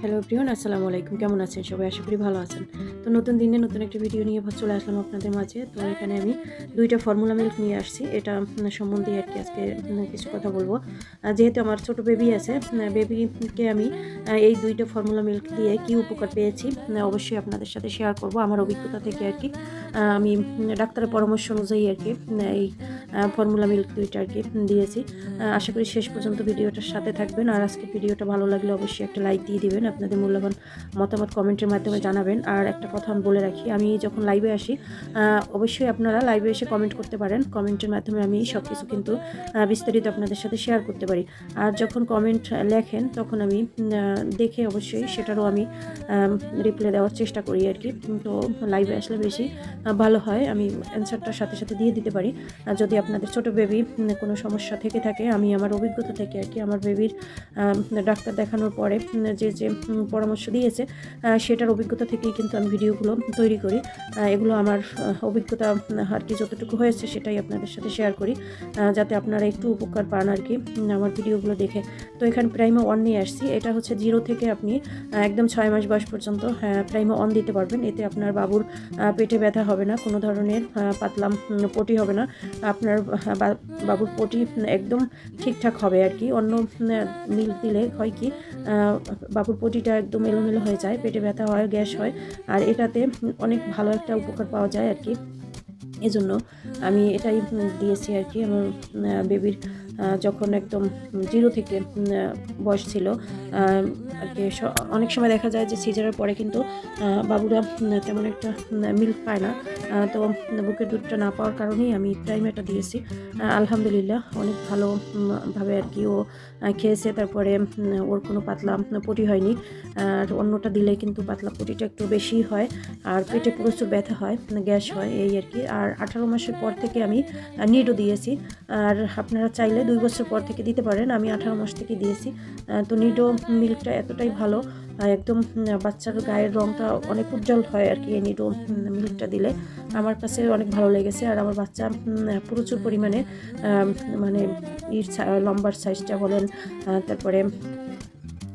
Hello প্রিয়ন আসসালামু আলাইকুম। কেমন আছেন? সবাই আশা করি ভালো আছেন। তো নতুন দিনে নতুন একটা ভিডিও নিয়ে চলে আসলাম আপনাদের মাঝে। তো এখানে আমি দুইটা ফর্মুলা মিল্ক নিয়ে আসছি। এটা সম্বন্ধে আর কি আজকে কিছু কথা বলব। যেহেতু আমার ছোট বেবি আছে বেবিকে আমি এই দুইটা ফর্মুলা মিল্ক দিয়ে কি উপকার পেয়েছি অবশ্যই আপনাদের সাথে শেয়ার করব। আমার অভিজ্ঞতা থেকে আর কি আমি ডাক্তারের পরামর্শ অনুযায়ী আর কি এই ফর্মুলা মিল্ক দুইটা কি দিয়েছি। আশা করি শেষ পর্যন্ত ভিডিওটার সাথে থাকবেন। আর আজকে ভিডিওটা ভালো লাগলে অবশ্যই একটা লাইক দিয়ে দিবেন। আপনাদের মূল্যবান মতামত কমেন্টের মাধ্যমে জানাবেন। আর একটা কথা আমি বলে রাখি, আমি যখন লাইভে আসি অবশ্যই আপনারা লাইভে এসে কমেন্ট করতে পারেন। কমেন্টের মাধ্যমে আমি সব কিছু কিন্তু বিস্তারিত আপনাদের সাথে শেয়ার করতে পারি। আর যখন কমেন্ট লেখেন, তখন আমি দেখে অবশ্যই সেটারও আমি রিপ্লাই দেওয়ার চেষ্টা করি আর কি তো লাইভে আসলে বেশি ভালো হয়। আমি অ্যান্সারটার সাথে সাথে দিয়ে দিতে পারি। যদি আপনাদের ছোট বেবি কোনো সমস্যা থেকে থাকে, আমি আমার অভিজ্ঞতা থেকে আর কি আমার বেবির ডাক্তার দেখানোর পরে যে যে পরামর্শ দিয়েছে সেটার অভিজ্ঞতা থেকেই কিন্তু আমি ভিডিওগুলো তৈরি করি। এগুলো আমার অভিজ্ঞতা আর কি যতটুকু হয়েছে সেটাই আপনাদের সাথে শেয়ার করি যাতে আপনারা একটু উপকার পান আর কি আমার ভিডিওগুলো দেখে। তো এখানে প্রাইমো অন নিয়ে আসছি, এটা হচ্ছে জিরো থেকে আপনি একদম ছয় মাস বয়স পর্যন্ত প্রাইমো অন দিতে পারবেন, এতে আপনার বাবুর পেটে ব্যথা হবে না, কোনো ধরনের পাতলাম পটি হবে না। আহ, বা- বাবুর পটি একদম ঠিকঠাক হবে আর কি। অন্য মিল দিলে হয় কি বাবুর পটিটা একদম এলোমেলো হয়ে যায় পেটে ব্যথা হয় গ্যাস হয় আর এটাতে অনেক ভালো একটা উপকার পাওয়া যায় আর কি। এজন্য আমি এটাই দিয়েছি আর কি। আমার বেবির যখন একদম জিরো থেকে বয়স ছিল আর কি অনেক সময় দেখা যায় যে সিজারের পরে কিন্তু বাবুরা তেমন একটা মিল্ক পায় না। তো বুকের দুধটা না পাওয়ার কারণেই আমি প্রাইমেটা দিয়েছি। আলহামদুলিল্লাহ অনেক ভালো উম, ভাবে আর কি ও খেয়েছে। তারপরে ওর কোনো পাতলা পটি হয়নি। আর অন্যটা দিলে কিন্তু পাতলা পটিটা একটু বেশি হয়। আর পেটে প্রচুর ব্যথা হয় গ্যাস হয় এই আর কি। আর আঠারো মাসের পর থেকে আমি নিডও দিয়েছি। আর আপনারা চাইলে দুই বছর পর থেকে দিতে পারেন, আমি আঠারো মাস থেকে দিয়েছি। তো নিডো মিল্কটা এতটাই ভালো একদম বাচ্চার গায়ের রঙটা অনেক উজ্জ্বল হয় আর কি এই নিডো মিল্কটা দিলে। আমার কাছে অনেক ভালো লেগেছে আর আমার বাচ্চা প্রচুর পরিমাণে মানে ইর লম্বার সাইজটা বলেন তারপরে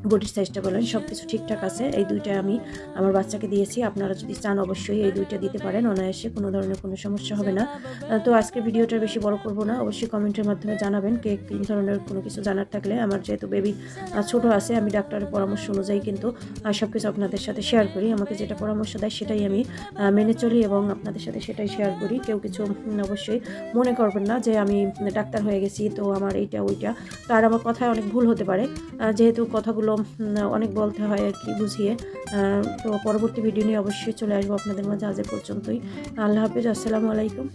বডির সাইজটা বলেন সব কিছু ঠিকঠাক আছে। এই দুইটা আমি আমার বাচ্চাকে দিয়েছি। আপনারা যদি চান অবশ্যই এই দুইটা দিতে পারেন। অনায়াসে কোনো ধরনের কোনো সমস্যা হবে না। তো আজকে ভিডিওটা বেশি বড় করব না। অবশ্যই কমেন্টের মাধ্যমে জানাবেন কে কী ধরনের কোনো কিছু জানার থাকলে। আমার যেহেতু বেবি ছোট আছে, আমি ডাক্তারের পরামর্শ অনুযায়ী কিন্তু সব কিছু আপনাদের সাথে শেয়ার করি। আমাকে যেটা পরামর্শ দেয় সেটাই আমি মেনে চলি এবং আপনাদের সাথে সেটাই শেয়ার করি। কেউ কিছু অবশ্যই মনে করবেন না যে আমি ডাক্তার হয়ে গেছি, তো আমার এইটা, ওইটা। তো আর আমার কথায় অনেক ভুল হতে পারে। যেহেতু কথাগুলো উম, অনেক বলতে হয় আর কি বুঝিয়ে। তো পরবর্তী ভিডিও নিয়ে অবশ্যই চলে আসব আপনাদের মাঝে আজ পর্যন্তই। আল্লাহ হাফিজ আসসালামু আলাইকুম।